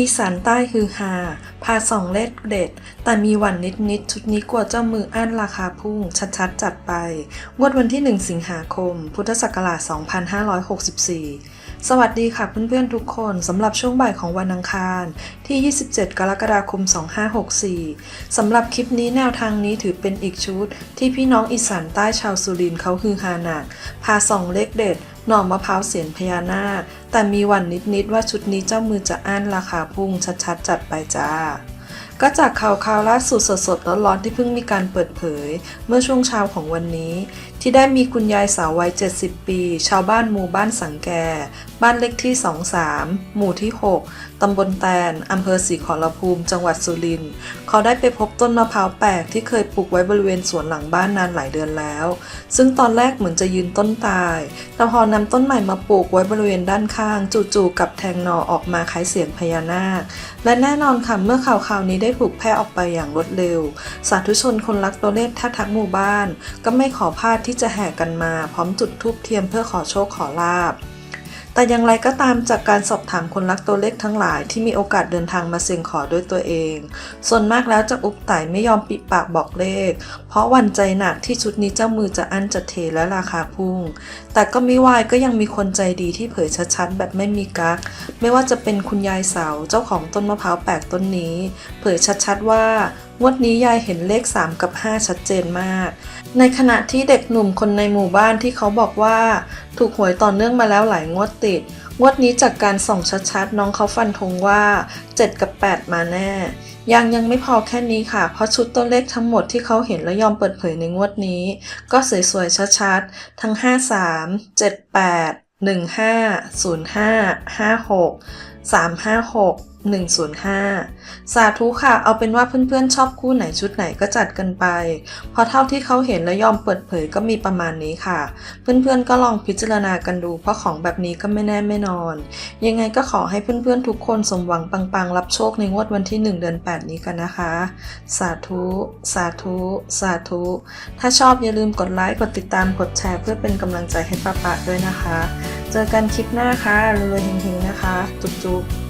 อีสานใต้ฮือฮาพาสองเลขเด็ด แต่มีหวันนิดนิดๆ ชุดนี้กลัวเจ้ามืออั้นราคาพุ่ง ชัดๆ จัดไป งวดวันที่ 1 สิงหาคม พุทธศักราช 2564 สวัสดีค่ะเพื่อนๆ ทุกคนสำหรับช่วงบ่ายของวันอังคาร ที่ 27 กรกฎาคม 2564 สำหรับคลิปนี้แนวทางนี้ถือเป็นอีกชุด ที่พี่น้องอีสานใต้ชาวสุรินทร์เขาฮือฮาหนัก พาส่องเลขเด็ดหน่อมะพร้าวเสียนพญานาค แต่มีหวันนิดๆ ว่าชุดนี้เจ้ามือจะอั้นราคาพุ่งชัดๆ จัดไปจ้า ก็จากข่าวข่าวล่าสุดสดๆร้อนๆที่เพิ่งมีการเปิดเผย เมื่อช่วงเช้าของวันนี้ ที่ได้มีคุณยายสาววัย 70 ปี ชาวบ้านหมู่บ้านสังแก บ้านเลขที่ 23 หมู่ที่ 6 ตำบลแตน อำเภอศรีขอรภูมิ จังหวัดสุรินทร์ เขาได้ไปพบต้นมะพร้าวแปลกที่เคยปลูกไว้บริเวณสวนหลังบ้านนานหลายเดือนแล้ว ซึ่งตอนแรกเหมือนจะยืนต้นตาย แต่พอนำต้นใหม่มาปลูกไว้บริเวณด้านข้าง จู่ๆกับแทงหนอออกมาคล้ายเสียงพญานาค และแน่นอนค่ะเมื่อข่าวข่าวนี้ได้ถูกแพร่ออกไปอย่างรวดเร็ว สาธุชนคนรักตัวเลขท่าทักหมู่บ้าน ก็ไม่ขอพลาดที่ที่จะแห่กันมาพร้อมจุดธูปเทียมเพื่อขอโชคขอลาบ แต่อย่างไรก็ตามจากการสอบถามคนรักตัวเลขทั้งหลายที่มีโอกาสเดินทางมาเสี่ยงขอด้วยตัวเอง ส่วนมากแล้วจะอุบไต่ไม่ยอมปิดปากบอกเลข เพราะวันใจหนักที่ชุดนี้เจ้ามือจะอั้นจะเทและราคาพุ่ง แต่ก็ไม่วายก็ยังมีคนใจดีที่เผยชัดๆแบบไม่มีกักไม่ว่าจะเป็นคุณยายเสาเจ้าของต้นมะพร้าวแปลกต้นนี้ เผยชัดๆว่า งวดนี้ยายเห็นเลข 3 กับ 5 ชัดเจนมาก ในขณะที่เด็กหนุ่มคนในหมู่บ้านที่เขาบอกว่า ถูกหวยต่อเนื่องมาแล้วหลายงวดติด งวดนี้จากการส่องชัดๆ น้องเขาฟันธงว่า 7 กับ 8 มาแน่ ยังยังไม่พอแค่นี้ค่ะ เพราะชุดตัวเลขทั้งหมดที่เขาเห็นและยอมเปิดเผยในงวดนี้ ก็สวยๆชัดๆ ทั้ง 53 78 15 05 56 356 105 สาธุค่ะ เอาเป็นว่าเพื่อนๆชอบคู่ไหนชุดไหนก็จัดกันไป เพราะเท่าที่เขาเห็นและยอมเปิดเผยก็มีประมาณนี้ค่ะ เพื่อนๆก็ลองพิจารณากันดู เพราะของแบบนี้ก็ไม่แน่ไม่นอน ยังไงก็ขอให้เพื่อนๆทุกคนสมหวังปังๆ รับโชคในงวดวันที่ 1 เดือน 8 นี้กันนะคะ สาธุ สาธุ สาธุ ถ้าชอบอย่าลืมกดไลค์ กดติดตาม กดแชร์ เพื่อเป็นกำลังใจให้ป้าปะด้วยนะคะ เจอกันคลิปหน้าค่ะรวยเฮงๆนะคะ จุ๊บๆ